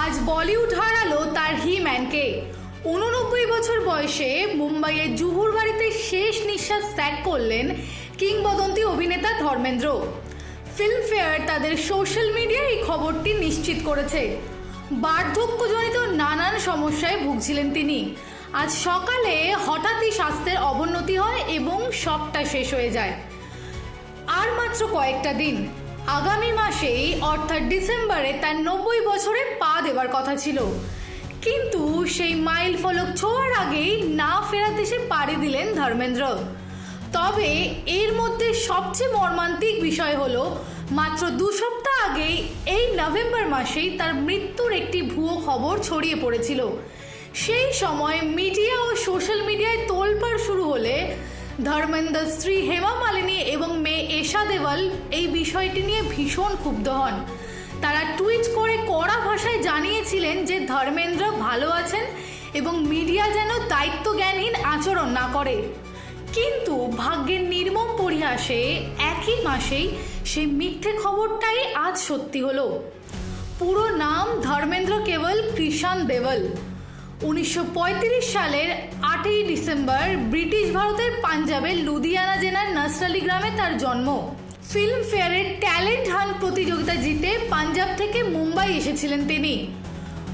আজ বলিউড হারালো তার হিম্যানকে। উননব্বই বছর বয়সে মুম্বাইয়ের জুহুর বাড়িতে শেষ নিঃশ্বাস ত্যাগ করলেন কিংবদন্তি অভিনেতা ধর্মেন্দ্র। ফিল্মফেয়ার তাদের সোশ্যাল মিডিয়ায় এই খবরটি নিশ্চিত করেছে। বার্ধক্যজনিত নানান সমস্যায় ভুগছিলেন তিনি। আজ সকালে হঠাৎই স্বাস্থ্যের অবনতি হয় এবং সবটা শেষ হয়ে যায়। আর মাত্র কয়েকটা দিন। আগামী মাসেই, অর্থাৎ ডিসেম্বরে, তার নব্বই বছরে পা দেওয়ার কথা ছিল। কিন্তু সেই মাইল ফলক ছোঁয়ার আগেই না ফেরাতে দেশে পাড়ি দিলেন ধর্মেন্দ্র। তবে এর মধ্যে সবচেয়ে মর্মান্তিক বিষয় হলো, মাত্র দু সপ্তাহ আগেই, এই নভেম্বর মাসেই তার মৃত্যুর একটি ভুয়ো খবর ছড়িয়ে পড়েছিল। সেই সময় মিডিয়া ও সোশ্যাল মিডিয়ায় তোলপাড় শুরু হলে ধর্মেন্দ্র স্ত্রী হেমা মালিনী এবং মেয়ে এশা দেওয়াল এই বিষয়টি নিয়ে ভীষণ ক্ষুব্ধ হন। তারা টুইট করে কড়া ভাষায় জানিয়েছিলেন যে ধর্মেন্দ্র ভালো আছেন এবং মিডিয়া যেন দায়িত্ব জ্ঞানহীন আচরণ না করে। কিন্তু ভাগ্যের নির্মম পরিহাসে একই মাসেই সেই মিথ্যে খবরটাই আজ সত্যি হলো। পুরো নাম ধর্মেন্দ্র কেবল কৃষাণ দেবল উনিশশো পঁয়ত্রিশ সালের আটই ডিসেম্বর ব্রিটিশ ভারতের পাঞ্জাবের লুধিয়ানা জেলার নাসরালি গ্রামে তার জন্ম। ফিল্মফেয়ারের ট্যালেন্ট হান প্রতিযোগিতা জিতে পাঞ্জাব থেকে মুম্বাই এসেছিলেন তিনি।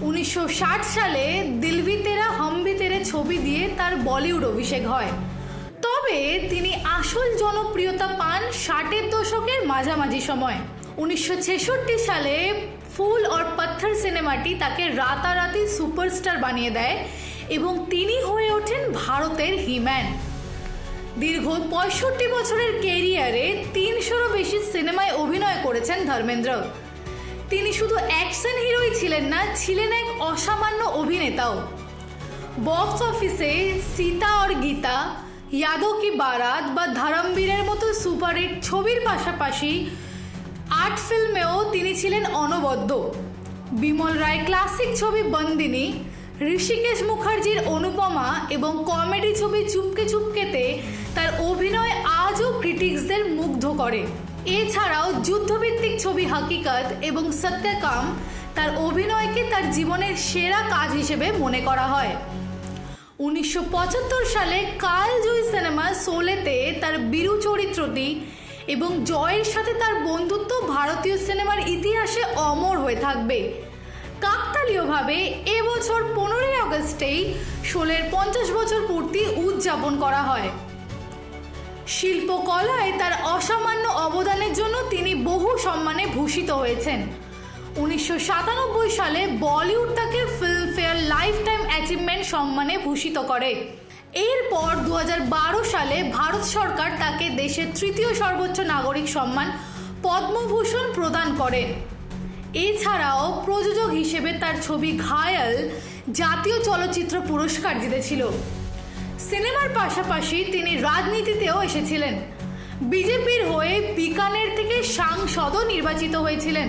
উনিশশো ষাট সালে দিলভি তেরা হামভি তেরে ছবি দিয়ে তার বলিউড অভিষেক হয়। তবে তিনি আসল জনপ্রিয়তা পান ষাটের দশকের মাঝামাঝি সময়। উনিশশো ছেষট্টি সালে ফুল অর পাথর সিনেমাটি তাকে রাতারাতি সুপারস্টার বানিয়ে দেয় এবং তিনি হয়ে ওঠেন ভারতের হিম্যান। দীর্ঘ পঁয়ষট্টি বছরের কেরিয়ারে তিনশোরও বেশি সিনেমায় অভিনয় করেছেন ধর্মেন্দ্র। তিনি শুধু অ্যাকশন হিরোই ছিলেন না, ছিলেন এক অসামান্য অভিনেতাও। বক্স অফিসে সীতা और গীতা ইয়াদো কি বারাত বা ধরমবীরের মতো সুপারহিট ছবির পাশাপাশি আর্ট ফিল্মেও তিনি ছিলেন অনবদ্য। বিমল রায় ক্লাসিক ছবি বন্দিনী, ঋষিকেশ মুখার্জির অনুপমা এবং কমেডি ছবি চুপকে চুপকেতে তার অভিনয় আজও ক্রিটিক্সদের মুগ্ধ করে। এছাড়াও যুদ্ধভিত্তিক ছবি হাকিকত এবং সত্যকাম তার অভিনয়কে তার জীবনের সেরা কাজ হিসেবে মনে করা হয়। উনিশশো পঁচাত্তর সালে কাল জয়ী সিনেমা সোলেতে তার বিরু চরিত্রটি এবং জয়ের সাথে তার বন্ধুত্ব ভারতীয় সিনেমার ইতিহাসে অমর হয়ে থাকবে। কাকতালীয়ভাবে এবছর পনেরোই আগস্টেই শোলের পঞ্চাশ বছর পূর্তি উদযাপন করা হয়। শিল্পকলায় তার অসামান্য অবদানের জন্য তিনি বহু সম্মানে ভূষিত হয়েছেন। উনিশশো সাতানব্বই সালে বলিউড তাকে ফিল্মফেয়ার লাইফ টাইম অ্যাচিভমেন্ট সম্মানে ভূষিত করে। এরপর দু হাজার বারো সালে ভারত সরকার তাকে দেশের তৃতীয় সর্বোচ্চ নাগরিক সম্মান পদ্মভূষণ প্রদান করেন। এছাড়াও প্রযোজক হিসেবে তার ছবি ঘায়াল জাতীয় চলচ্চিত্র পুরস্কার জিতেছিল। সিনেমার পাশাপাশি তিনি রাজনীতিতেও এসেছিলেন। বিজেপির হয়ে বিকানের থেকে সাংসদও নির্বাচিত হয়েছিলেন।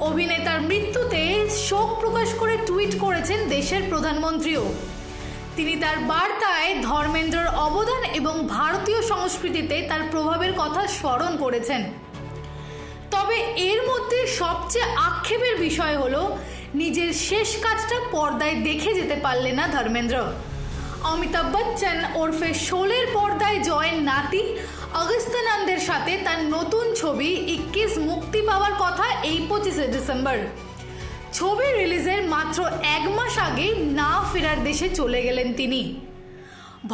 অভিনেতার মৃত্যুতে শোক প্রকাশ করে টুইট করেছেন দেশের প্রধানমন্ত্রীও। তিনি তার বার্তায় ধর্মেন্দ্রর অবদান এবং ভারতীয় সংস্কৃতিতে তার প্রভাবের কথা স্মরণ করেছেন। তবে এর মধ্যে সবচেয়ে আক্ষেপের বিষয় হলো, নিজের শেষ কাজটা পর্দায় দেখে যেতে পারলে না ধর্মেন্দ্র। অমিতাভ বচ্চন ওরফে শোলের পর্দায় জয়ের নাতি অগস্তানন্দের সাথে তার নতুন ছবি, ইক্কিস মুক্তি পাওয়ার কথা, এই পঁচিশে ডিসেম্বর। ছবি রিলিজের মাত্র এক মাস আগে না ফেরার দেশে চলে গেলেন তিনি।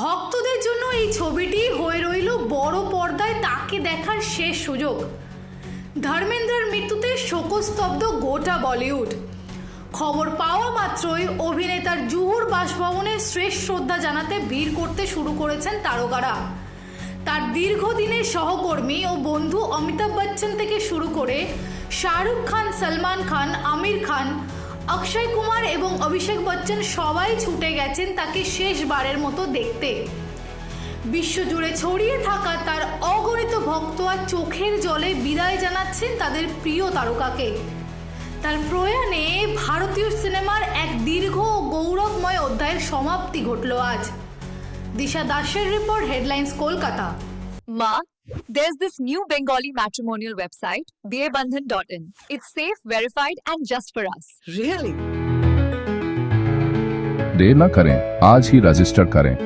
ভক্তদের জন্য এই ছবিটি হয়ে রইল বড় পর্দায় তাকে দেখার শেষ সুযোগ। ধর্মেন্দ্রের মৃত্যুতে শোকস্তব্ধ গোটা বলিউড। খবর পাওয়া মাত্রই অভিনেতার জুহুর বাসভবনে শ্রেষ্ঠ শ্রদ্ধা জানাতে ভিড় করতে শুরু করেছেন তারকারা। তার দীর্ঘদিনের সহকর্মী ও বন্ধু অমিতাভ বচ্চন থেকে শুরু করে শাহরুখ খান, সলমান খান, আমির খান, অক্ষয় কুমার এবং অভিষেক বচ্চন সবাই ছুটে গেছেন তাকে শেষবারের মতো দেখতে। বিশ্বজুড়ে ছড়িয়ে থাকা তার অগণিত ভক্ত আর চোখের জলে বিদায় জানাচ্ছেন তাদের প্রিয় তারকাকে। তার প্রয়াণে ভারতীয় সিনেমার এক দীর্ঘ ও গৌরবময় অধ্যায়ের সমাপ্তি ঘটল আজ। দিশা দাসের রিপোর্ট, হেডলাইন্স, কলকাতা। মা There's this new Bengali matrimonial website, BearBandhan.in. It's safe, verified, and just for us. Really? देर न करें आज ही रजिस्टर करें